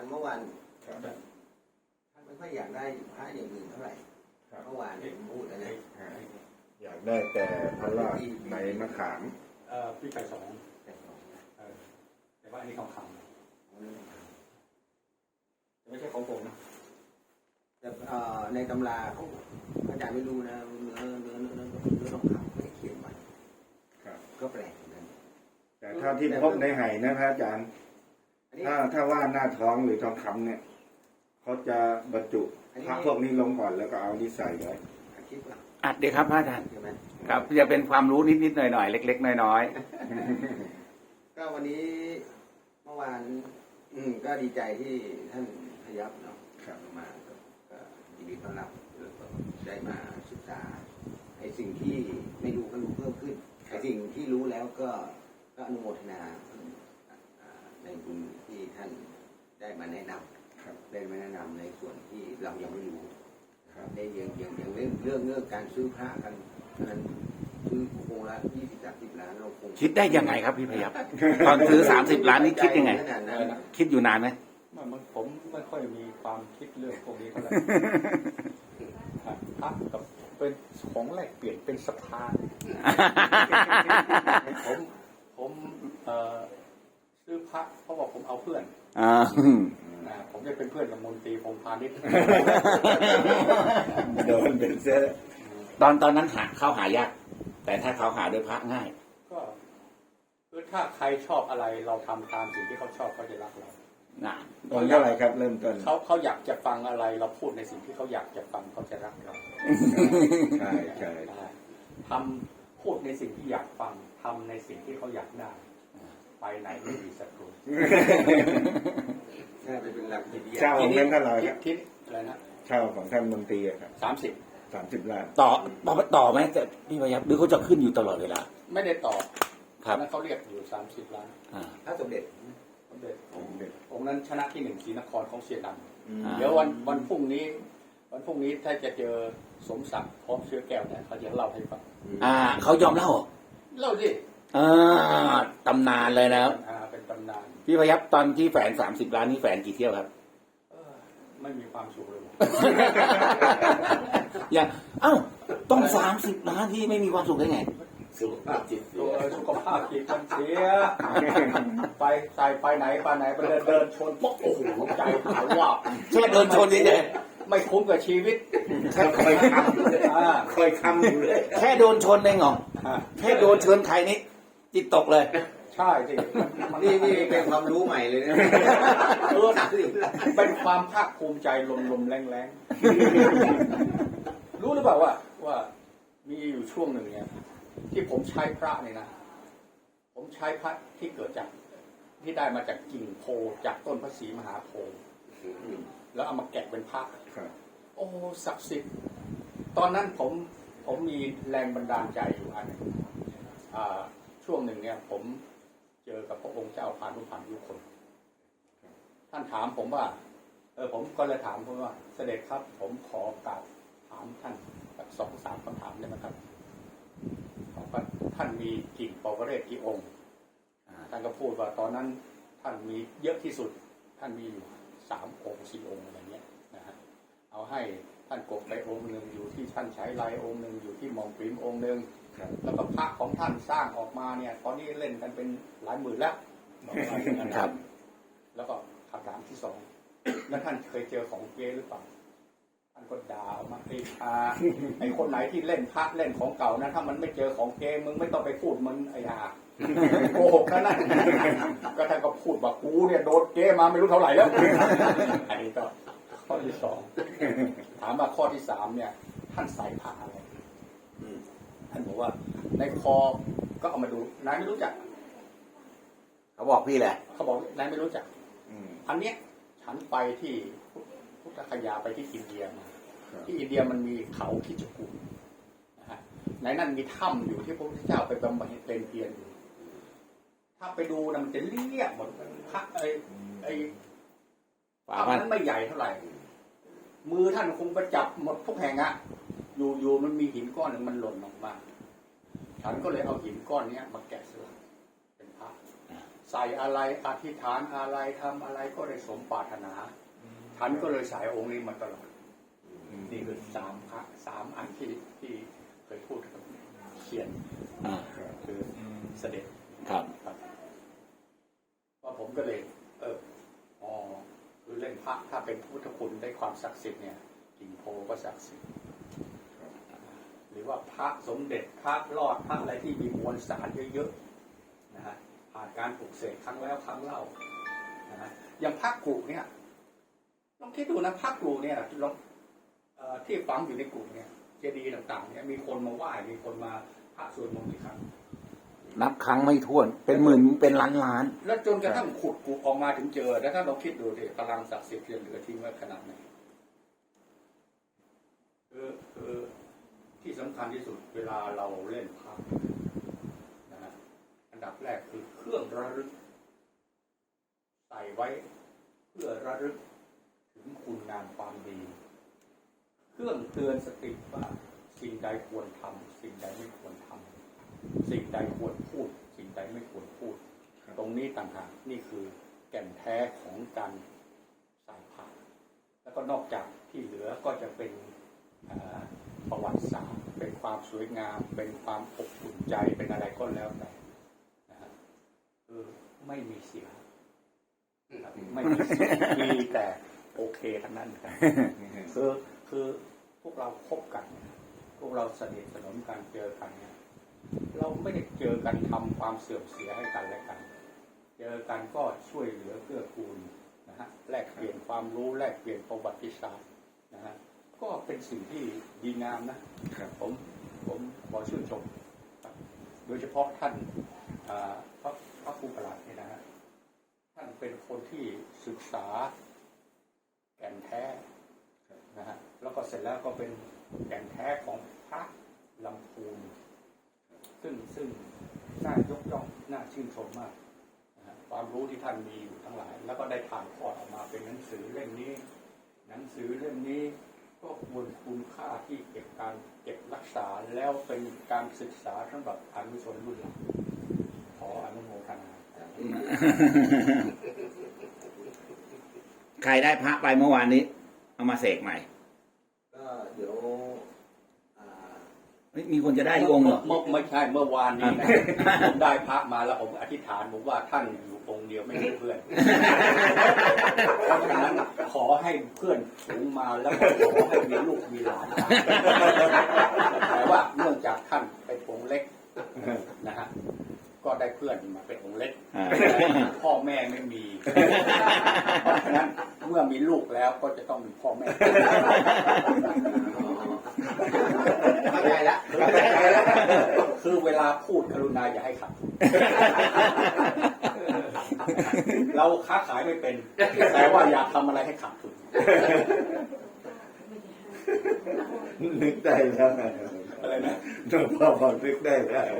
านเมื่อวานครับท่านไม่ค่อยอยากได้พระอย่างอื่นเท่าไหร่ครับเมื่อวานผมพูดแล้วนะอยากได้แต่พระราชในมะขามเอ่อพี่ไก่สองแต่ของนะเออแต่ว่าอันนี้ทองคำเอาเรื่องของเขาแต่ไม่ใช่ของผมนะแต่เอ่อในตำราเขาอาจารย์ไม่รู้นะเนื้อเนื้อเนื้อเนื้อเนื้อทองคำไม่ได้เขียนไว้ครับก็แปลกเหมือนกันแต่ถ้าที่พบในไหนะพระอาจารย์อันนี้ ถ้าถ้าว่าหน้าท้องหรือทองคำเนี่ย เขาจะบรรจุพระพวกนี้ลงก่อนแล้วก็เอานี่ใส่ไว้อาคิดว่าอัดดีครับพระอาจารย์ใช่ไหมครับจะเป็นความรู้นิดๆหน่อยๆเล็ก ๆ น้อยก็วันนี้เมื่อวาน อืมก็ดีใจที่ท่านพยับเนาะครับมาก็ก็ยินดีต้อนรับแล้วก็ได้มาศึกษาไอ้สิ่งที่ไม่รู้ก็รู้เพิ่มขึ้นไอ้สิ่งที่รู้แล้วก็ก็อนุโมทนาอ่า ในบุญที่ท่านได้มาแนะนำครับได้มาแนะนำในส่วนที่เรายังไม่รู้ครับในอย่างอย่างอย่างเรื่องเรื่องเรื่องการซื้อพระกันนั้นซื้อโคงละยี่สิบสามสิบล้านเราคงๆคิดได้ยังไงครับพี่พยับตอนซื้อสามสิบล้านนี่คิดยังไงขนาดนั้นนะคิดอยู่นานไหมมันมันผมไม่ค่อยมีความคิดเรื่องพวกนี้เท่าไหร่ครับพระกับเป็นของแลกเปลี่ยนเป็นสะพานผมผมเอ่อ ซื้อพระเพราะว่าผมเอาเพื่อนอ่านะผมจะเป็นเพื่อนกับมนตรีผมพาณิชย์โดนเป็นเสื้อตอนตอนนั้นหาเข้าหายาก แต่ถ้าเขาหาด้วยพระง่าย ก็คือถ้าใครชอบอะไรเราทำตามสิ่งที่เขาชอบเขาจะรักเรานะตอนเท่าไหร่ครับเริ่มต้นเขาเขาอยากจะฟังอะไรเราพูดในสิ่งที่เขาอยากจะฟังเขาจะรักเราใช่ใช่ทำพูดในสิ่งที่อยากฟังทำในสิ่งที่เขาอยากได้ ไปไหนไม่มีศัตรูน่าจะเป็นหลักจิตวิทยาเช่าของนั้นเท่าไหร่ครับ ทิศอะไรนะเช่าของท่านมนตรีอะครับสามสิบสามสิบล้านต่อต่อต่อไหมแต่พี่พยับหรือเขาจะขึ้นอยู่ตลอดเวลา ไม่ได้ต่อครับนั้นเขาเรียกอยู่สามสิบล้านอ่าพระสมเด็จสมเด็จผมเด็กองค์นั้นชนะที่หนึ่งศรีนครของเสียดอ่าำเดี๋ยววันวันพรุ่งนี้ วันพรุ่งนี้ถ้าจะเจอสมศักดิ์พร้อมเชื้อแก้วเนี่ยเขาจะเล่าให้ฟังอ่าเขายอมเล่าเหรอเล่าดิ อ่าตำนานเลยนะครับอ่าเป็นตำนานพี่พยับตอนที่แฝนสามสิบล้านนี่แฝนกี่เที่ยวครับ เออไม่มีความสุขเลยอย่างเอ้าต้องสามสิบล้านที่ไม่มีความสุขได้ไง สุขภาพจิตโดยสุขภาพจิตมันเสีย ไปใส่ไปไหนไปไหนไปเดินเดินชนปุ๊บโอ้โหใจหายว่าบแค่เดินชนเฉยไม่คุ้มกับชีวิตเคยคำอยู่เลยอ่าเคยคำอยู่เลยๆแค่โดนชนเองเหรออ่าแค่โดนชนใครนี่ จิตตกเลย ใช่สิมันี่นี่เป็นความรู้ใหม่เลยนะเออเป็นความภาคภูมิใจลมลมๆแรงแรงๆ รู้หรือเปล่าว่า ว่ามีอยู่ช่วงหนึ่งเนี่ย ที่ผมใช้พระเนี่ยนะ ผมใช้พระที่เกิดจาก ที่ได้มาจากกิ่งโพจากต้นพระศรีมหาโพธิ์แล้วเอามาแกะเป็นพระครับโอ้ศักดิ์สิทธิ์ตอนนั้นผมผมมีแรงบันดาลใจอยู่อันหนึงอ่า ช่วงหนึ่งเนี่ย ผมเจอกับพระองค์เจ้าพานุพันธ์ยุคน ท่านถามผมว่า เออผมก็เลยถามผมว่า เสด็จครับผมขอกราบถามท่านสักสองสามคำถามได้ไหมครับบอกว่าท่านมีกิ่งปอกเรศกี่องค์ท่านก็พูดว่าตอนนั้นท่านมีเยอะที่สุด ท่านมีอยู่สามองค์สี่องค์อะไรเงี้ยนะฮะเอาให้ท่านกบไปองค์หนึ่งอยู่ที่ท่านใช้ลายองค์หนึ่งอยู่ที่มองปริมองค์หนึ่ง แล้วก็พระของท่านสร้างออกมาเนี่ย ตอนนี้เล่นกันเป็นหลายหมื่นแล้วบอกว่าอย่างนั้นนะครับ แล้วก็คำถามที่สองแล้วท่านเคยเจอของเก๊หรือเปล่าท่านก็ด่าออกมาไอ้อาไอ้คนไหนที่เล่นพระเล่นของเก่านะ ถ้ามันไม่เจอของเก๊มึงไม่ต้องไปพูดมันไอ้อาโกหกนั่นนะก็ท่านก็พูดว่ากูเนี่ยโดนเก๊มาไม่รู้เท่าไหร่แล้วอันนี้ก็ข้อที่สองถามว่าข้อที่สามเนี่ย ท่านใส่ผ้าอะไร ท่านบอกว่า ในคอก็เอามาดูนายไม่รู้จัก เขาบอกพี่แหละเขาบอกนายไม่รู้จักอืม อันเนี้ยฉันไปที่พุทธคยาไปที่อินเดียมาครับ ที่อินเดียมันมีเขาคิจกูฏนะฮะในนั้นมีถ้ำอยู่ที่พระพุทธเจ้าไปบำเพ็ญเป็นเพียรอยู่ถ้าไปดูนะมันจะเรียบหมดพระไอ้ไอ้ฝาถ้ำพันนั้นไม่ใหญ่เท่าไหร่ มือท่านคงไปจับหมดทุกแห่งอะ อยู่อยู่มันมีหินก้อนหนึ่งมันหล่นออกมา ฉันก็เลยเอาหินก้อนเนี้ยมาแกะสลักเป็นพระใส่อะไรอธิษฐานอะไรทำอะไรก็ได้สมปรารถนาฉันก็เลยใส่องค์นี้มาตลอดนี่คือสามพระสามอันที่ที่เคยพูดกับเขียนอ่าคือเสด็จครับครับว่าผมก็เลย เอออ๋อคือเล่นพระถ้าเป็นพุทธคุณได้ความศักดิ์สิทธิ์เนี่ยกิ่งโพก็ศักดิ์สิทธิ์ห รือว่าพระสมเด็จพระรอดพระอะไรที่มีมวลสารเยอะๆนะฮะผ่านการปลุกเสกครั้งแล้วครั้งเล่านะฮะอย่างพระกรุเนี่ยลองคิดดูนะพระกรุเนี่ยลองเอ่อที่ฝังอยู่ในกรุเนี่ยเจดีย์ต่างๆเนี่ยมีคนมาไหว้มีคนมาพระสวดมนต์กี่ครั้งนับครั้งไม่ถ้วนเป็นหมื่นเป็นล้านล้าน แล้วจนกระทั่งขุดกูออกมาถึงเจอ แล้วถ้าเราคิดดูดิพลังศักดิ์สิทธิ์ที่เหลือทิ้งไว้ขนาดไหนคือคือ ที่สำคัญที่สุดเวลาเราเล่นพระนะฮะอันดับแรกคือเครื่องระลึก ใส่ไว้เพื่อระลึกถึงคุณงามความดี เครื่องเตือนสติว่าสิ่งใดควรทำสิ่งใดไม่ควรทำสิ่งใดควรพูด สิ่งใดไม่ควรพูด ตรงนี้ต่างหากนี่คือแก่นแท้ของการใส่ผ้าแล้วก็นอกจากที่เหลือก็จะเป็นประวัติศาสตร์ เป็นความสวยงาม เป็นความอบอุ่นใจเป็นอะไรก็แล้วแต่นะฮะคือไม่มีเสียนะครับไม่มีเสียมีแต่โอเคทั้งนั้นครับคือคือพวกเราคบกันเนี่ยพวกเราสนิทสนมกันเจอกันเนี่ยเราไม่ได้เจอกันทำความเสื่อมเสียให้กันและกัน เจอกันก็ช่วยเหลือเกื้อกูลนะฮะแลกเปลี่ยนความรู้แลกเปลี่ยนประวัติศาสตร์นะฮะ ก็เป็นสิ่งที่ดีงามนะครับผมผมขอชื่นชมครับโดยเฉพาะท่านอ่าพระพระครูประหลัดเนี่ยนะฮะท่านเป็นคนที่ศึกษาแก่นแท้นะฮะแล้วก็เสร็จแล้วก็เป็นแก่นแท้ของพระลำพูนซึ่งซึ่งน่ายกย่องน่าชื่นชมมากนะฮะความรู้ที่ท่านมีอยู่ทั้งหลาย แล้วก็ได้ถ่ายทอดออกมาเป็นหนังสือเล่มนี้ หนังสือเล่มนี้ ก็ควรคุณค่าที่เก็บการเก็บรักษาแล้วเป็นการศึกษาสำหรับอนุชนรุ่นหลังขออนุโมทนาใครได้พระไปเมื่อวานนี้ เอามาเสกใหม่ ก็เดี๋ยวอ่า เฮ้ยมีคนจะได้อีกองค์เหรอ เมื่อไม่ใช่เมื่อวานนี้นะผมได้พระมาแล้วผมอธิษฐานผมว่าท่านอยู่องค์เดียวไม่มีเพื่อนเพราะฉะนั้นขอให้เพื่อนสูงมาแล้วก็ขอให้มีลูกมีหลานแต่ว่าเนื่องจากท่านเป็นองค์เล็กนะฮะก็ได้เพื่อนมาเป็นองค์เล็กอ่าแต่พ่อแม่ไม่มีเพราะฉะนั้นเมื่อมีลูกแล้วก็จะต้องมีพ่อแม่ เข้าใจละคือเวลาพูดกรุณาอย่าให้ขัดเราค้าขายไม่เป็น แต่ว่าอยากทำอะไรให้ขาดทุนนึกได้แล้ว อะไรนะหลวงพ่อบอกนึกได้แล้ว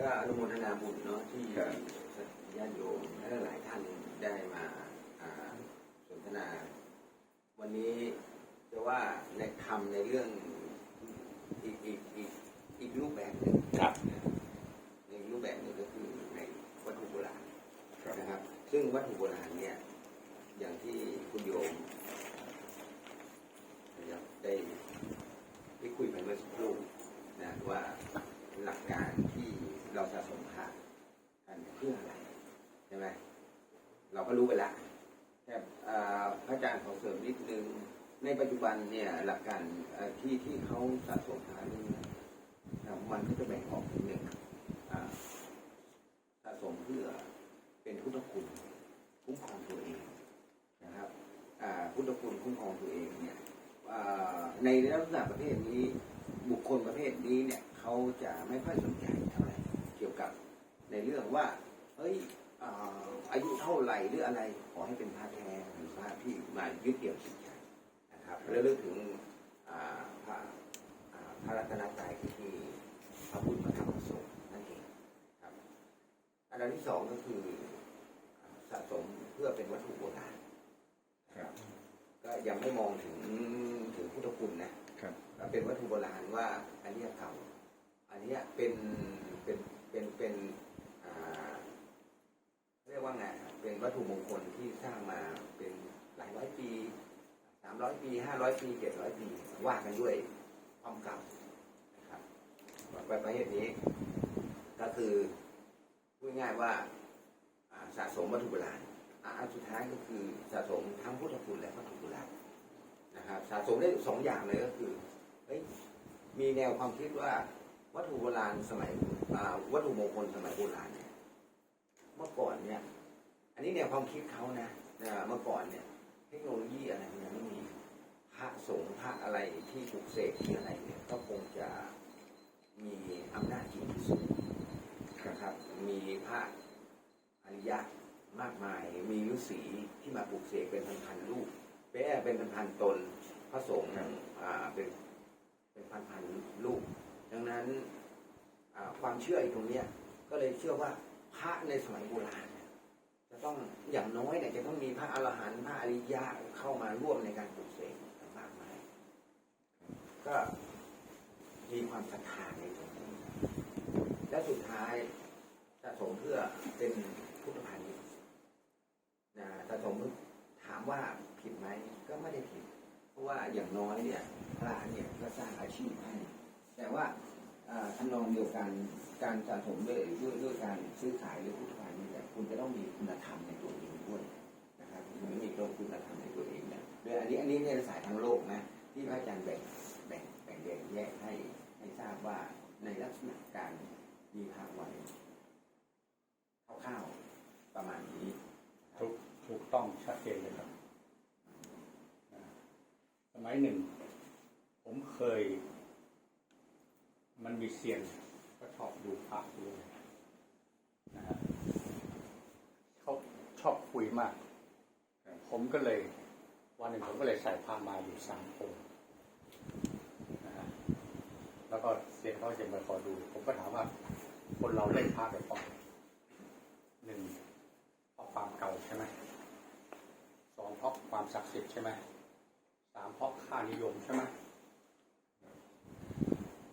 ก็อนุโมทนาบุญเนาะที่ครับญาติโยมและหลายท่านได้มาอ่าสนทนา วันนี้ จะว่าในทำในเรื่องอีกอีกอีกอีกรูปแบบหนึ่งครับ ในรูปแบบหนึ่งก็คือในวัตถุโบราณ ครับ นะครับ ซึ่งวัตถุโบราณเนี่ย อย่างที่คุณโยมนะครับได้ได้คุยไปเมื่อสักครู่นะว่าหลักการที่เราสะสมพระกันเพื่ออะไรใช่ไหมเราก็รู้ไปแล้วแต่อ่าพระอาจารย์ขอเสริมนิดนึง ใน ปัจจุบันเนี่ยหลักการที่ที่เขาสะสมพระนี่นะมันก็จะแบ่งออกเป็นหนึ่งสะสมเพื่อเป็นพุทธคุณคุ้มครองตัวเองนะครับพุทธคุณคุ้มครองตัวเองเนี่ยในลักษณะประเภทนี้บุคคลประเภทนี้เนี่ยเขาจะไม่ค่อยสนใจเท่าไหร่เกี่ยวกับในเรื่องว่าเฮ้ยอาอายุเท่าไหร่หรืออะไรขอให้เป็นพระแท้หรือพระที่มายึดเดี่ยวจิตใจ นะครับแล้วเรื่องถึงอ่าพระอ่าพระรัตนตรัยที่ที่พระพุทธพระธรรมพระสงฆ์นั่นเองครับอันดับที่สองก็คืออ่าสะสมเพื่อเป็นวัตถุโบราณครับ ก็ยังไม่มองถึงถึงพุทธคุณนะครับก็เป็นวัตถุโบราณว่าอันเนี้ยเก่าอันเนี้ยเป็นเป็นเป็นเป็นอ่ารียกว่าไงครับเป็นวัตถุมงคลที่สร้างมาเป็นหลายร้อยปี สามร้อยปีห้าร้อยปีเจ็ดร้อยปีว่ากันด้วยความเก่านะครับประเภทนี้ ก็คือพูดง่ายว่าสะสมวัตถุโบราณอันสุดท้ายก็คือสะสมทั้งพุทธคุณและวัตถุโบราณนะครับสะสมได้สองอย่างเลยก็คือเฮ้ยมีแนวความคิดว่าวัตถุโบราณสมัยวัตถุมงคลสมัยโบราณเนี่ยเมื่อก่อนเนี่ย อันนี้แนวความคิดเขานะเมื่อก่อนเนี่ย ทคโนโลยีอะไรมันยังไม่มีพระสงฆ์พระอะไรที่ปลุกเสกที่อะไรเนี่ยก็คงจะมีอำนาจจิตที่สูงนะครับ มีพระอริยะมากมาย มีฤาษีที่มาปลูกเสกเป็นพันๆลูกเป็นเป็นพันๆตนพระสงฆ์อ่าเป็นเป็นพันๆลูกดังนั้นความเชื่ออีกตรงเนี้ยก็เลยเชื่อว่าพระในสมัยโบราณ จะต้องอย่างน้อยเนี่ยจะต้องมีพระอรหันต์พระอริยะเข้ามาร่วมในการปลูกเสกมากมายก็มีความศรัทธาในตรงนี้และสุดท้ายสะสมเพื่อเป็นพุทธพาณิชย์นะสะสมถามว่าผิดไหมก็ไม่ได้ผิด เพราะว่าอย่างน้อยเนี่ยพระเนี่ยก็สร้างอาชีพให้แต่ว่าอ่าทำนองเดียวกันการสะสมด้วยด้วยด้วยการซื้อขายหรือพุทธพาณิชย์เนี่ย คุณจะต้องมีคุณธรรมในตัวเองด้วยนะครับคุณไม่มีตัวคุณธรรมในตัวเองเนี่ยโดยอันนี้อันนี้เนี่ยสายทางโลกนะที่พระอาจารย์แบ่งแบ่งแบ่งแยกแยกให้ให้ทราบว่าในลักษณะการมีภาพไว้คร่าวๆประมาณนี้ถูกถูกต้องชัดเจนเลยครับ สมัยหนึ่ง ผมเคย มันมีเซียนก็ชอบดูพระด้วยนะฮะเขาช อบคุยมาก ผมก็เลย วันหนึ่งผมก็เลยใส่ผ้ามาอยู่สามองค์นแล้วก็เซียนเขาจะมาขอดู ผมก็ถามว่า คนเราเล่นผ้าไปเพราะหนึ่งเพราะความเก่าใช่ไหมสองเพราะความศักดิ์สิทธิ์ใช่ไหมสามเพราะค่านิยมใช่ไหม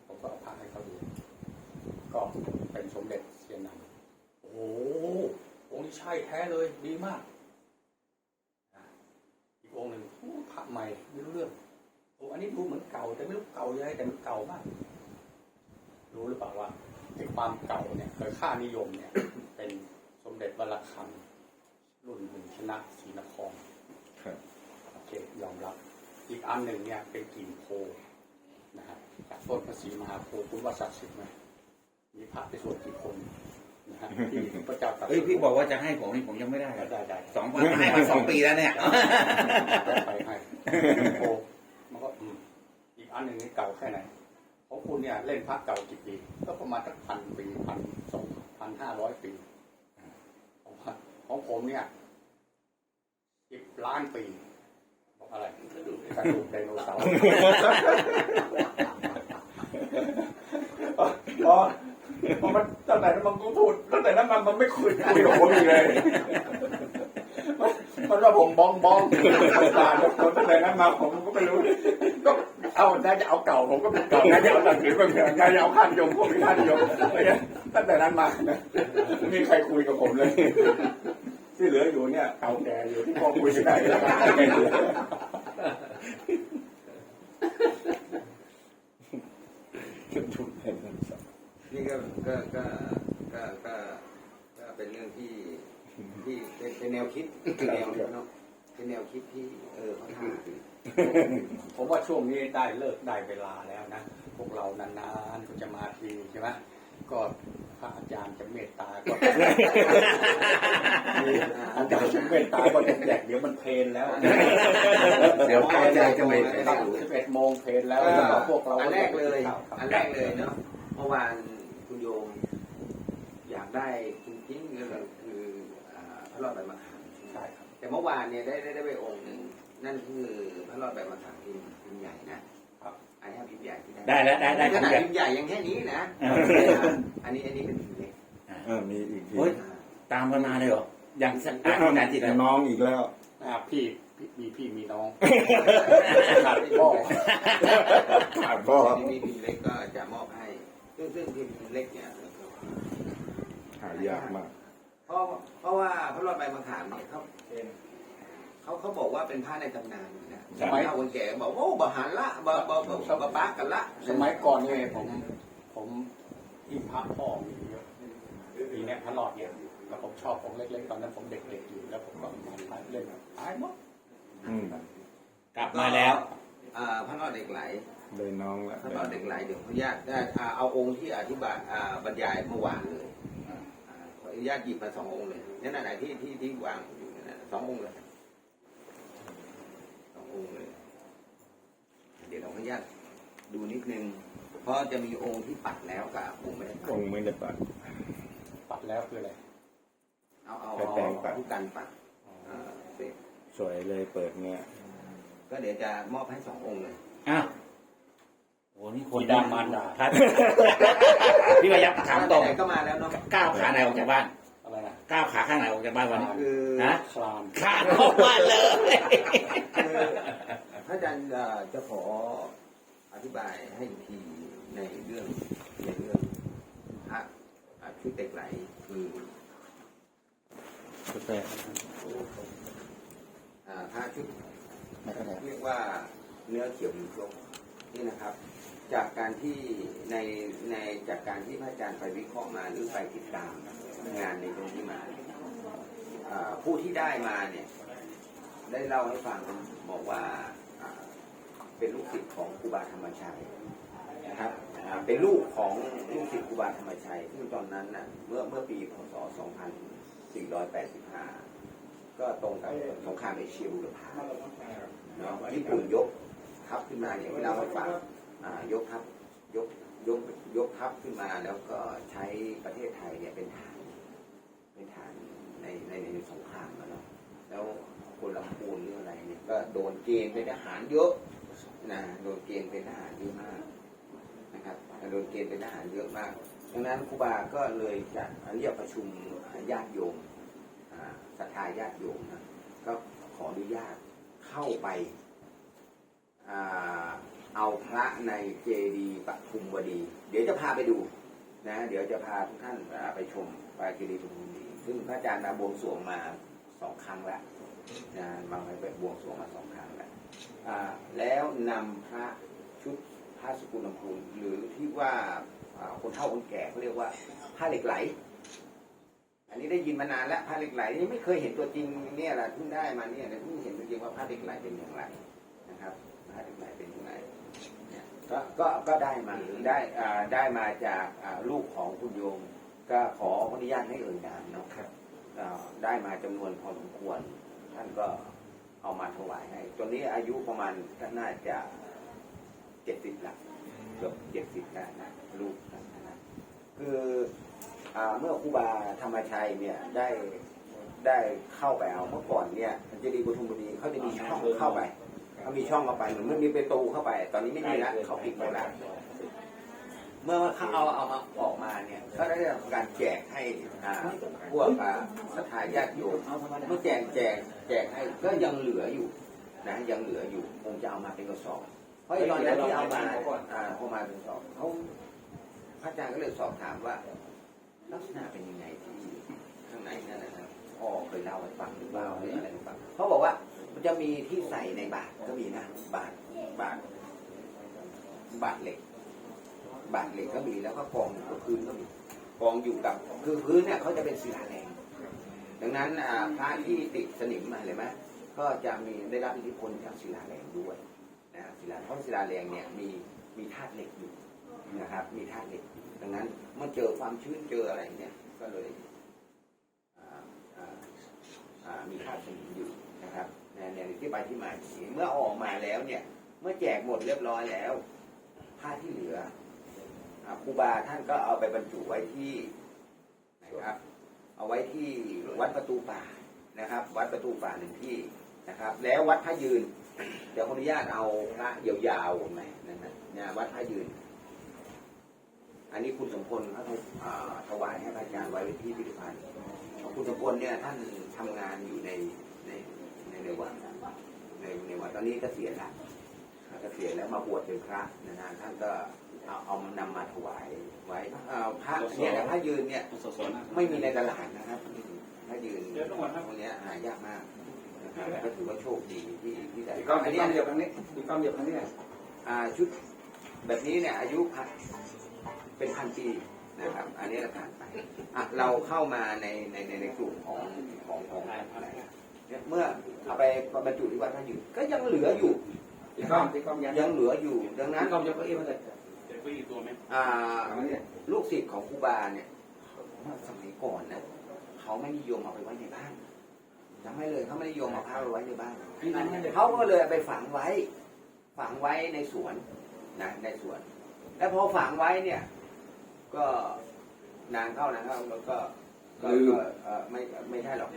ผมก็เอาผ้าให้เขาดู ก็เป็นสมเด็จเซียนหนังโอ้โหองค์นี้ ใช่แท้เลยดีมากอะอีกองค์หนึ่งโอ้พระใหม่ไม่รู้เรื่องโอ้อันนี้ดูเหมือนเก่า แต่ไม่รู้เก่ายังไงแต่มันเก่ามาก รู้หรือเปล่าว่าไอ้ความเก่าเนี่ยคือค่านิยมเนี่ย เป็นสมเด็จวรคังรุ่นหนึ่งชนะศรีนครครับโอเคยอมรับ อีกอันหนึ่งเนี่ยเป็นกิ่งโพนะฮะจากต้นพระศรีมหาโพธิ์คุณว่าศักดิ์สิทธิ์ไหมมีพระไปสวดกี่คน นะฮะที่พระเจ้าตรัสเฮ้ยพี่บอกว่าจะให้ผมนี่ผมยังไม่ได้ได้ได้ได้สองพันให้มาสองปีแล้วเนี่ย ไปให้กิ่งโพมันก็อืมอีกอันหนึ่งนี่เก่าแค่ไหนของคุณเนี่ยเล่นพระเก่ากี่ปีก็ประมาณสักพันปีพันสองพันห้าร้อยปีของพระของผมเนี่ยสิบล้านปีบอกอะไรกระดูกกระดูกไดโนเสาร์ พอ พอมันตั้งแต่นั้นมันก็พูดตั้งแต่นั้นมันมันไม่คุยคุยกับผมอีกเลยมันมันว่าผมบองบองตาแล้วคนตั้งแต่นั้นมาผมก็ไม่รู้ก็เอาน่าจะเอาเก่าผมก็เป็นเก่าน่าจะเอาหลังถือเป็นเก่าน่าจะเอาข้านิยมพวกนี้ข้านิยมอะไรเงี้ยตั้งแต่นั้นมานะไม่มีใครคุยกับผมเลย ที่เหลืออยู่เนี่ยเก่าแก่อยู่ที่พอคุยกันได้แล้วถูกเห็นมั นสับนี่ก็ก็ก็ก็ก็ก็เป็นเรื่องที่ที่เป็นเป็นแนวคิดเป็นแนวเนาะเป็นแนวคิดที่เออเขาทำผมว่าช่วงนี้ได้เลิกได้เวลาแล้วนะพวกเรานานๆก็จะมาทีใช่ไหมก็พระอาจารย์จะเมตตาก็อาจารย์จะเมตตาก็จะแจกเดี๋ยวมันเพลนแล้ว เดี๋ยวพระอาจารย์จะไม่ได้ตั้งรู้สิบเอ็ดโมงเพลนแล้วเออสำหรับพวกเราอันแรกเลยครับอันแรกเลยเนาะเมื่อวานคุณโยม อยาก ได้จริงๆก็คืออ่าพระรอดใบมะขามใช่ครับแต่เมื่อวานเนี่ยได้ได้ได้ไปองค์หนึ่งนั่นคือพระรอดใบมะขามพิมพ์พิมพ์ใหญ่นะครับอันนี้พิมพ์ใหญ่ที่ได้ได้แล้วได้ได้ขของนาดใหญ่พิมพ์ใหญ่ยังแค่นี้นะอ่าอันนี้อันนี้เป็นพิมพ์เล็กเออมีอีกทีเฮ้ยตามกันมาเลยเหรออย่างอ่านที่ไหนที่ไหนน้องอีกแล้วอ่าพี่พี่มีพี่มีน้องขาดพ่อขาดพ่ออันนี้พิมพ์เล็กก็จะมอบให้ซึ่งซึ่งพิมพ์เล็กเนี่ย หายากมากเพเพราะเพราะว่าพระรอดใบมะขามเนี่ยเขาเขาเขาบอกว่าเป็นผ้าในตำนานนะสมัยเฒ่าคนแก่บอกโอ้บาหันละบาบาบาบาปากันละสมัยก่อนเนี่ยผมผมที่พระพ่อมีเยอะมีเนี่ยพระหลอดเนี่ยแล้วผมชอบของเล็กๆตอนนั้นผมเด็กๆอยู่แล้วผมก็มาเล่นตายหมดอืมกลับมาแล้วอ่าพระรอดเหล็กไหลเลยน้องละพระรอดเหล็กไหลเดี๋ยวขออนุญาตได้อ่าเอาองค์ที่อธิบายอ่าบรรยายเมื่อวานเลย อ่าขออนุญาตหยิบมาสององค์เลยนั่นไหนๆที่ที่ที่วางอยู่นั่นนะสององค์เลยสององค์เลย เดี๋ยวเราขออนุญาตดูนิดนึงเพราะจะมีองค์ที่ปัดแล้วกับองค์ไม่ได้ปัดองค์ไม่ได้ปัด ปัดแล้วคืออะไร เอาเอาไปเอาแปลงปัดผู้กันปัดอ่าเสร็จสวยเลยเปิดเนี่ยก็เดี๋ยวจะมอบให้สององค์เลยอ้าว โอ้นี่คนบิดามารดาครับพี่พยับถามตรงไหนๆก็มาแล้วเนาะก้าวขาไหนออกจากบ้านอะไรนะก้าวขาข้างไหนออกจากบ้านวันนี้คือฮะคลานขาดออกบ้านเลยคือพระอาจารย์เอ่อจะขออธิบายให้อีกทีในเรื่องในเรื่องพระอ่าชุดเด็กไหลคือสุดแปดอ่าพระชุดเรียกว่าเนื้อเขียวหินครกนี่นะครับ จากการที่ในในจากการที่พระอาจารย์ไปวิเคราะห์มาหรือไปติดตามงานในตรงนี้มาผู้ที่ได้มาเนี่ย ได้เล่าให้ฟังบอกว่าเป็นลูกศิษย์ของครูบาธรรมชัยนะครับเป็นลูกของลูกศิษย์ครูบาธรรมชัยซึ่งตอนนั้นน่ะเมื่อเมื่อปีพศ 2485 ก็ตรงกับสงครามเอเชียบุรพาเนาะญี่ปุ่นยกทัพขึ้นมาเนี่ยที่เราให้ฟัง ยกทัพยกยกยกทัพขึ้นมาแล้วก็ใช้ประเทศไทยเนี่ยเป็นฐานเป็นฐานในในในสงครามอะเนาะแล้วคนลำพูนหรืออะไรเนี่ยก็โดนเกณฑ์เป็นทหารเยอะนะโดนเกณฑ์เป็นทหารเยอะมากนะครับโดนเกณฑ์เป็นทหารเยอะมากดังนั้นครูบาก็เลยจะเรียกประชุมญาติโยมศรัทธาญาติโยมนะก็ขออนุญาตเข้าไปอ่า เอาพระในเจดีย์ปทุมวดี เดี๋ยวจะพาไปดูนะเดี๋ยวจะพาทุกท่านไปชมพระเจดีย์ปทุมวดีซึ่งพระอาจารย์มาบวงสรวงมาสองครั้งล้วนะมาไปบวงสรวงมาสองครั้งล้วอ่าแล้วนำพระชุดพระสกุลลำพูนหรือที่ว่าอ่าคนเฒ่าคนแก่เขาเรียกว่าผ้าเหล็กไหล อันนี้ได้ยินมานานแล้วผ้าเหล็กไหลนี่ไม่เคยเห็นตัวจริงเนี่ยแหละเพิ่งได้มาเนี่ยเพิ่งเห็นตัวจริงว่าผ้าเหล็กไหลเป็นอย่างไรนะครับผ้าเหล็กไหลเป็นอย่างไรเนี่ย ก็ก็ก็ได้มาหรือได้อ่าได้มาจากอ่าลูกของคุณโยม ก็ขออนุญาตให้เอ่ยนามเนาะอ่าได้มาจำนวนพอสมควร ท่านก็เอามาถวายให้ ตัวนี้อายุประมาณก็น่าจะเจ็ดสิบละเกือบเจ็ดสิบได้นะลูกท่านนะคืออ่าเมื่อครูบาธรรมชัยเนี่ยได้ได้เข้าไปเอาเมื่อก่อนเนี่ยเจดีย์ปทุมบุรีเขาจะมีช่องเข้าไป เขามีช่องเข้าไปเหมือนมันมีประตูเข้าไป ตอนนี้ไม่มีแล้วเขาปิดหมดแล้วเมื่อเขาเอาเอามาออกมาเนี่ยก็ได้ทำการแจกให้อ่าพวกอ่าศรัทธาญาติโยมเมื่อแจกแจกแจกให้ก็ยังเหลืออยู่นะยังเหลืออยู่คงจะเอามาเป็นกระสอบเพราะตอนนั้นที่เอามาอ่าพอมาเป็นกระสอบเขาพระอาจารย์ก็เลยสอบถามว่า ลักษณะเป็นยังไงที่ข้างในนั่นนะครับพ่อเคยเล่าให้ฟังหรือเปล่าหรืออะไรให้ฟังเขาบอกว่า มันจะมีที่ใส่ในบาตรก็มีนะบาตรบาตรบาตรเหล็ก บาตรเหล็กก็มีแล้วก็กองอยู่กับพื้นก็มีกองอยู่กับคือพื้นเนี่ยเขาจะเป็นศิลาแรงดังนั้นอ่าพระที่ติดสนิมมาเลยไหมก็จะมีได้รับอิทธิพลจากศิลาแรงด้วยนะศิลาเพราะศิลาแรงเนี่ยมีมีธาตุเหล็กอยู่นะครับ มีธาตุเหล็ก ดังนั้นเมื่อเจอความชื้นเจออะไรเนี่ยก็เลยมีธาตุสนิมอยู่นะครับ ในในที่ไปที่มาอย่างนี้เมื่ออออกมาแล้วเนี่ย เมื่อแจกหมดเรียบร้อยแล้วผ้าที่เหลือครูบาท่านก็เอาไปบรรจุไว้ที่นะครับ เอาไว้ที่วัดประตูป่านะครับ วัดประตูป่าหนึ่งที่นะครับ แล้ววัดพระยืน เดี๋ยวขออนุญาตเอาพระยาวๆไหมนั่นนะเนี่ยวัดพระยืน อันนี้คุณสมพลเขาถวายให้พระอาจารย์ไว้ที่พิพิธภัณฑ์คุณสมพลเนี่ยท่านทำงานอยู่ใน ในในในวัดในในวัดตอนนี้เกษียณแล้วเกษียณแล้วมาบวชเป็นพระนะฮะท่านก็เอาเอามานำมาถวายไว้อ่าพระเนี่ยนะพระยืนเนี่ยไม่มีในตลาดนะครับถ้ายืนเดี๋ยวต้องก่อนครับตรงเนี้ยหายากมากนะครับก็ถือว่าโชคดีที่ที่ได้อีกก้อนอันอีกนี้ก้อนเดียวครั้งนี้อีกก้อนเดียวครั้งนี้อ่าชุดแบบนี้เนี่ยอายุพันเป็นพันปีนะครับ อันนี้เราผ่านไปอะเราเข้ามาในในในในกลุ่มของของของอะไร เนี่ยเมื่อเอาไปบรรจุที่วัดพระยืนก็ยังเหลืออยู่อีกก้อนอีกก้อนยันยังเหลืออยู่ ดังนั้นอีกก้อนยกเก้าอี้มาเลยเดี๋ยวไปอีกตัวไหมอ่าครั้งนี้ลูกศิษย์ของครูบาเนี่ยเมื่อสมัยก่อนนะเขาไม่นิยมเอาไปไว้ในบ้านจำไม่เลยเขาไม่นิยมเอาพระไปไว้ในบ้านเขาก็เลยเอาไปฝังไว้ ฝังไว้ในสวนนะในสวน แล้วพอฝังไว้เนี่ย ก็นานเข้านานเข้าแล้วก็ ก็ก็เอ่อไม่ไม่ใช่หรอก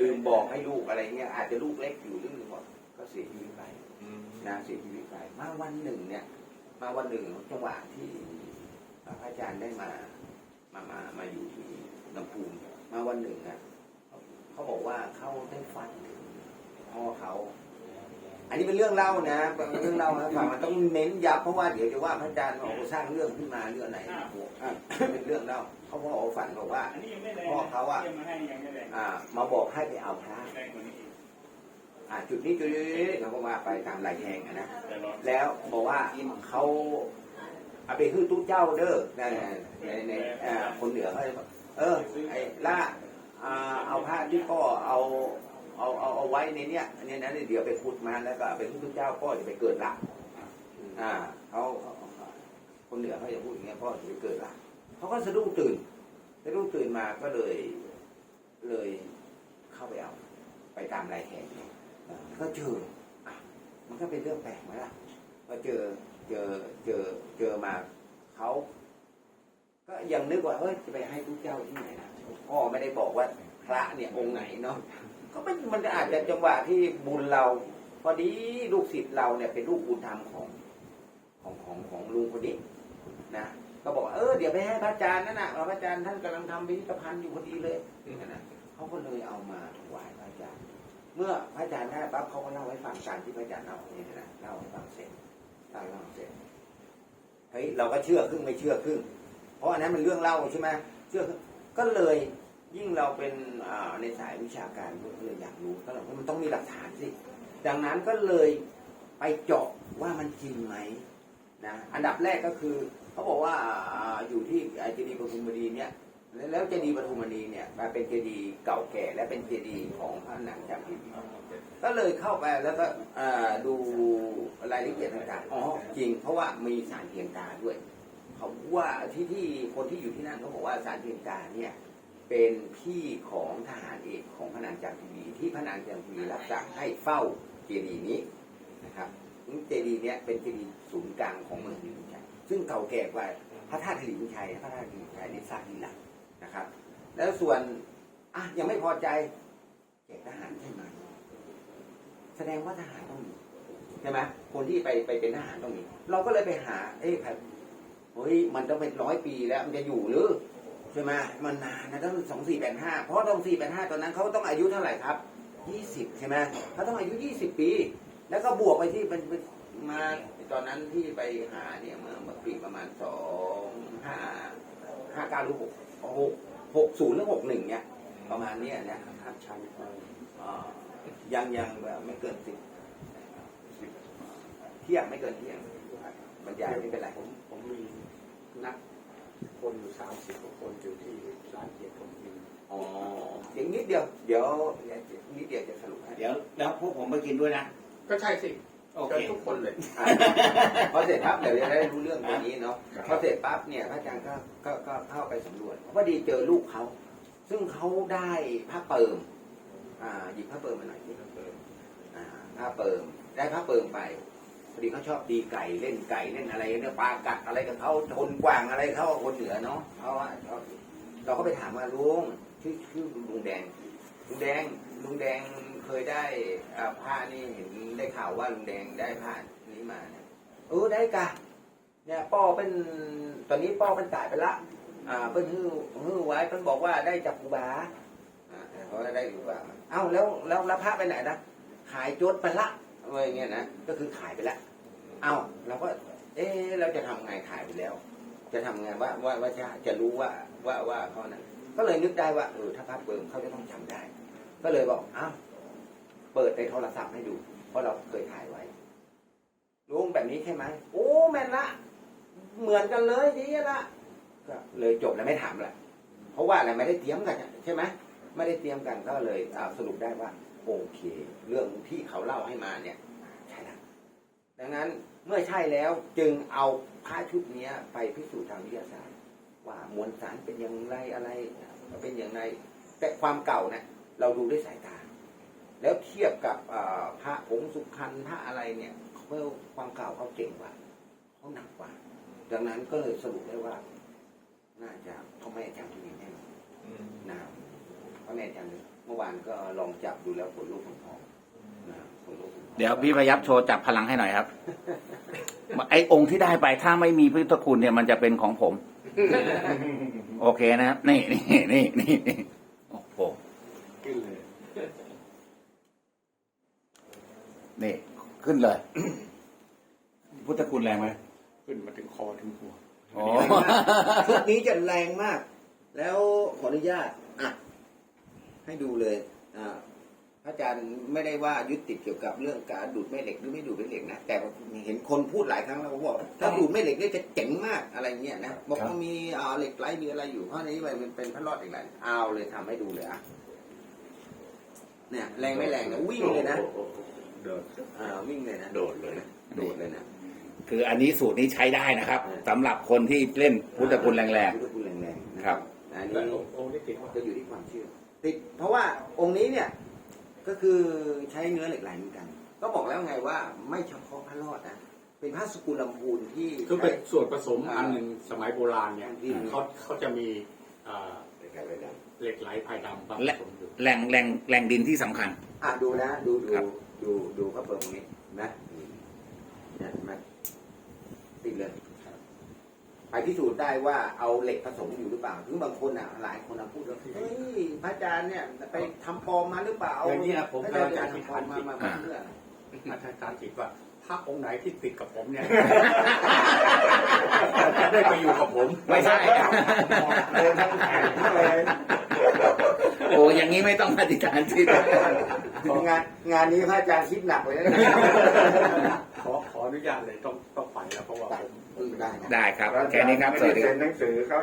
ลืมบอกให้ลูกอะไรเงี้ยอาจจะลูกเล็กอยู่หรือลืมบอกก็เสียชีวิตไปนะเสียชีวิตไปมาวันหนึ่งเนี่ย มาวันหนึ่งจังหวะที่พระอาจารย์ได้มามามามาอยู่ที่ลำพูนมาวันหนึ่งอะเขาบอกว่าเขาได้ฝันถึงพ่อเขา อันนี้เป็นเรื่องเล่านะเป็นเรื่องเล่านะฟังมันต้องเน้นย้ำเพราะว่าเดี๋ยวจะว่าพระอาจารย์บอกว่าสร้างเรื่องขึ้นมาเรื่องไหนโอ้โหอะเป็นเรื่องเล่าเขาพ่อเขาฝันบอกว่า อันนี้ยังไม่แรงพ่อเขาอะ ยังมาให้ยังไม่แรงอ่า มาบอกให้ไปเอาพระแรงกว่านี้อีกอ่าจุดนี้จุดนี้เขาก็ว่าไปตามลายแทงอะนะ แต่ร้อนแล้วบอกว่าเขาเอาไปคือตู้เจ้าเด้อในในในอ่าคนเหนือเขาจะบอกเออไอ้ล่าอ่าเอาผ้าที่พ่อเอา เอาเอาเอาไว้ในเนี้ยอันนี้นะเดี๋ยวไปพูดมาแล้วก็เอาไปคือตู้เจ้าพ่อจะไปเกิดละอ่าเขาเขาคนเหนือเขาจะพูดอย่างเงี้ยพ่อจะไปเกิดละเขาก็สะดุ้งตื่นสะดุ้งตื่นมาก็เลยเลยเข้าไปเอา ไปตามลายแทงเนี่ยอ่าก็เจออะมันก็เป็นเรื่องแปลกไหมล่ะพอเจอเจอเจอเจอมาเขาก็ยังนึกว่าเฮ้ยจะไปให้ทุกเจ้าที่ไหนนะพ่อไม่ได้บอกว่าพระเนี่ยองค์ไหนเนาะ ก็มันมันอาจจะจังหวะที่บุญเรา พอดีลูกศิษย์เราเนี่ยเป็นลูกบุญธรรมของของของของลุงคนนี้นะก็บอกว่าเออเดี๋ยวไปให้พระอาจารย์นั่นน่ะพระอาจารย์ท่านกำลังทำพิพิธภัณฑ์อยู่พอดีเลยนะเขาก็เลยเอามาถวายพระอาจารย์ เมื่อพระอาจารย์ได้ปั๊บเขาก็เล่าให้ฟังการที่พระอาจารย์เล่าเนี่ยนะเล่าให้ฟังเสร็จเล่าให้ฟังเสร็จเฮ้ยเราก็เชื่อครึ่งไม่เชื่อครึ่งเพราะอันนั้นมันเรื่องเล่าใช่ไหมเชื่อครึ่งก็เลย ยิ่งเราเป็นในสายวิชาการก็เลยอยากรู้ก็เลยว่ามันต้องมีหลักฐานสิ ดังนั้นก็เลยไปเจาะว่ามันจริงไหมนะอันดับแรกก็คือเขาบอกว่าอยู่ที่เจดีย์ปทุมวดีเนี่ยแล้วเจดีย์ปทุมวดีเนี่ยมาเป็นเจดีย์เก่าแก่และเป็นเจดีย์ของพระนางจำปีก็เลยเข้าไปแล้วก็ดูรายละเอียดต่างๆอ๋อจริง เพราะว่ามีสารเพียงตาด้วยเขาว่าที่ที่คนที่อยู่ที่นั่นเขาบอกว่าสารเพียงตาเนี่ย เป็นพี่ของทหารเอกของพระนางจำปีที่พระนางจำปีรับสั่งให้เฝ้าเจดีย์นี้นะครับเจดีย์เนี้ยเป็นเจดีย์ศูนย์กลางของเมืองศรีวิชัยซึ่งเก่าแก่กว่าพระธาตุศรีวิชัยพระธาตุศรีวิชัยนี่สร้างทีหลังนะครับ แล้วส่วนอะยังไม่พอใจแจกทหารใช่ไหมแสดงว่าทหารต้องมีใช่ไหมคนที่ไปไปเป็นทหารต้องมี เราก็เลยไปหา เอ้ยครับเฮ้ยมันต้องเป็นร้อยปีแล้วมันจะอยู่หรือ ช่ไหมมันนานนะต้องสองสี่แปดห้าเพราะต้องสี่แปดห้าตอนนั้นเขาต้องอายุเท่าไหร่ครับยี่สิบใช่ไหมเขาต้องอายุยี่สิบปี แล้วก็บวกไปที่เป็นมาตอนนั้นที่ไปหาเนี่ยเมื่อเมื่อปีประมาณสองห้าห้าเก้าหรือหกหกหกศูนย์หรือหกหนึ่งเนี่ย ประมาณเนี้ยนะครับชันยังยังแบบไม่เกินสิบเที่ยงไม่เกินเที่ยงบรรยายไม่เป็นไรผมผมมีนัก คนอยู่สามสิบกว่าคนอยู่ที่ร้านเกียรติผมกินอ๋ออีกนิดเดียว เดี๋ยวนิดเดียวจะสรุปให้เดี๋ยวแล้วพวกผมไปกินด้วยนะ ก็ใช่สิโอเจเคอทุกคนเลยอะพอเสร็จปั๊บเดี๋ยวจะได้รู้เรื่องตรงนี้เนาะพอเสร็จปั๊บเนี่ยพระอาจารย์ก็ก็ก็เข้าไปสำรวจพอดีเจอลูกเขา ซึ่งเขาได้ผ้าเปิมอ่าหยิบผ้าเปิมมาหน่อยหยิบผ้าเปิมอ่าผ้าเปิมได้ผ้าเปิมไป พอดีเขาชอบตีไก่เล่นไก่เล่นอะไรเนี่ยปลากัดอะไรกับเขาทนกว่างอะไรเขาคนเหนือเนาะเขาว่าเราก็ไปถามว่าลุงชื่อชื่อลุงแดงลุงแดงลุงแดงเคยได้ผ้านี่เห็นได้ข่าวว่าลุงแดงได้ผ้านี้มาเออได้กะเนี่ยป้อเป็นตอนนี้ป้อเป็นตายไปละอ่าเพิ่นฮื้อฮื้อไว้เพิ่นบอกว่าได้จากครูบาอ่าเขาได้ครูบามาเอ้าแล้วแล้วแล้วพระไปไหนนะขายจดไปละ อะไรอย่างเงี้ยนะก็คือขายไปและเอาเราก็เอ๊ะเราจะทำไงขายไปแล้ว จะทำไงว่าว่าว่าจะจะรู้ว่าว่าว่าเขานั้นก็เลยนึกได้ว่าเออถ้าพระเบิร์มเขาจะต้องจำได้ ก็เลยบอกอ้าวเปิดในโทรศัพท์ให้ดู เพราะเราเคยถ่ายไว้ลุงแบบนี้ใช่ไหมโอ้แม่นละ เหมือนกันเลยดีละก็เลยจบแล้วไม่ถามละเพราะว่าอะไรไม่ได้เตรียมกันใช่ไหมไม่ได้เตรียมกันก็เลยสรุปได้ว่า โอเค เรื่องที่เขาเล่าให้มาเนี่ยใช่ละดังนั้นเมื่อใช่แล้วจึงเอาพระชุดเนี้ยไปพิสูจน์ทางวิทยาศาสตร์ ว่ามวลสารเป็นอย่างไรอะไรเป็นอย่างไร แต่ความเก่าเนี่ยเราดูด้วยสายตา แล้วเทียบกับอ่าพระผงสุพรรณพระอะไรเนี่ยเพื่อความเก่าเขาเก่งกว่าเขาหนักกว่า ดังนั้นก็เลยสรุปได้ว่า น่าจะพ่อแม่จำที่นี่แน่นอนนะครับพ่อแม่จำเลย เมื่อวานก็ลองจับดูแล้วผลลูกผลพองนะครับผลลูกผลพองเดี๋ยวพี่พยับโชว์จับพลังให้หน่อยครับ ไอ้องค์ที่ได้ไปถ้าไม่มีพุทธคุณเนี่ยมันจะเป็นของผม โอเคนะครับนี่นี่นี่นี่นี่โอ้โหขึ้นเลยนี่ ขึ้นเลย พุทธคุณแรงไหมขึ้นมาถึงคอถึงหัวอ๋อชุดนี้จะแรงมาก แล้วขออนุญาตอะ ให้ดูเลยอ่าพระอาจารย์ไม่ได้ว่ายึดติดเกี่ยวกับเรื่องการดูดแม่เหล็กหรือไม่ดูดแม่เหล็กนะแต่เห็นคนพูดหลายครั้งแล้วเขาบอกถ้าดูดแม่เหล็กเนี่ยจะเจ๋งมากอะไรเงี้ยนะบอกว่ามีอ่าเหล็กไหลมีอะไรอยู่เพราะในนี้มันเป็นพระรอดเหล็กไหลเอาเลยทำให้ดูเลยอะเนี่ยแรงไม่แรงนะวิ่งเลยนะเดินอ่าวิ่งเลยนะโดดเลยนะโดดเลยนะคืออันนี้สูตรนี้ใช้ได้นะครับสำหรับคนที่เล่นพุทธคุณแรงพุทธคุณแรงๆนะครับอันแต่นี้องค์นี้ติดว่าก็อยู่ที่ความเชื่อ ติดเพราะว่าองค์นี้เนี่ยก็คือใช้เนื้อเหล็กไหลเหมือนกัน ก็บอกแล้วไงว่าไม่เฉพาะพระรอดนะเป็นพระสกุลลำพูนที่คือเป็นใช้ส่วนผสมอันหนึ่งสมัยโบราณเนี่ยอืมเขาเขาจะมีอ่าเหล็กไหลไปดังเหล็กไหลภายดำผสมอยู่ๆแหล่งแหล่งแหล่งดินที่สำคัญ อะดูนะ ดูดูครับดูดูพระเปิดตรงนี้นะเนี่ยเห็นไหมติดเลย ไป พิสูจน์ได้ว่าเอาเหล็กผสมอยู่หรือเปล่าถึงบางคนอะหลายคนอะพูดว่าเฮ้ยพระอาจารย์เนี่ยไปทำปลอมมาหรือเปล่าอย่างนี้นะผมพระอาจารย์กำลังจะทำปลอมมามามาเพื่ออาจารย์คิดว่าพระองค์ไหนที่ติดกับผมเนี่ย จะได้ไปอยู่กับผมไม่ใช่เลยทั้งแขนเลยโอ้อย่างนี้ไม่ต้องอธิษฐานจิตงานงานนี้พระอาจารย์คิดหนักเลยนะ ขอขออนุญาตเลยต้องต้องไปแล้วเพราะว่าผมได้นะ ได้ครับ แค่นี้ครับ สวัสดีครับ เซ็นหนังสือเขา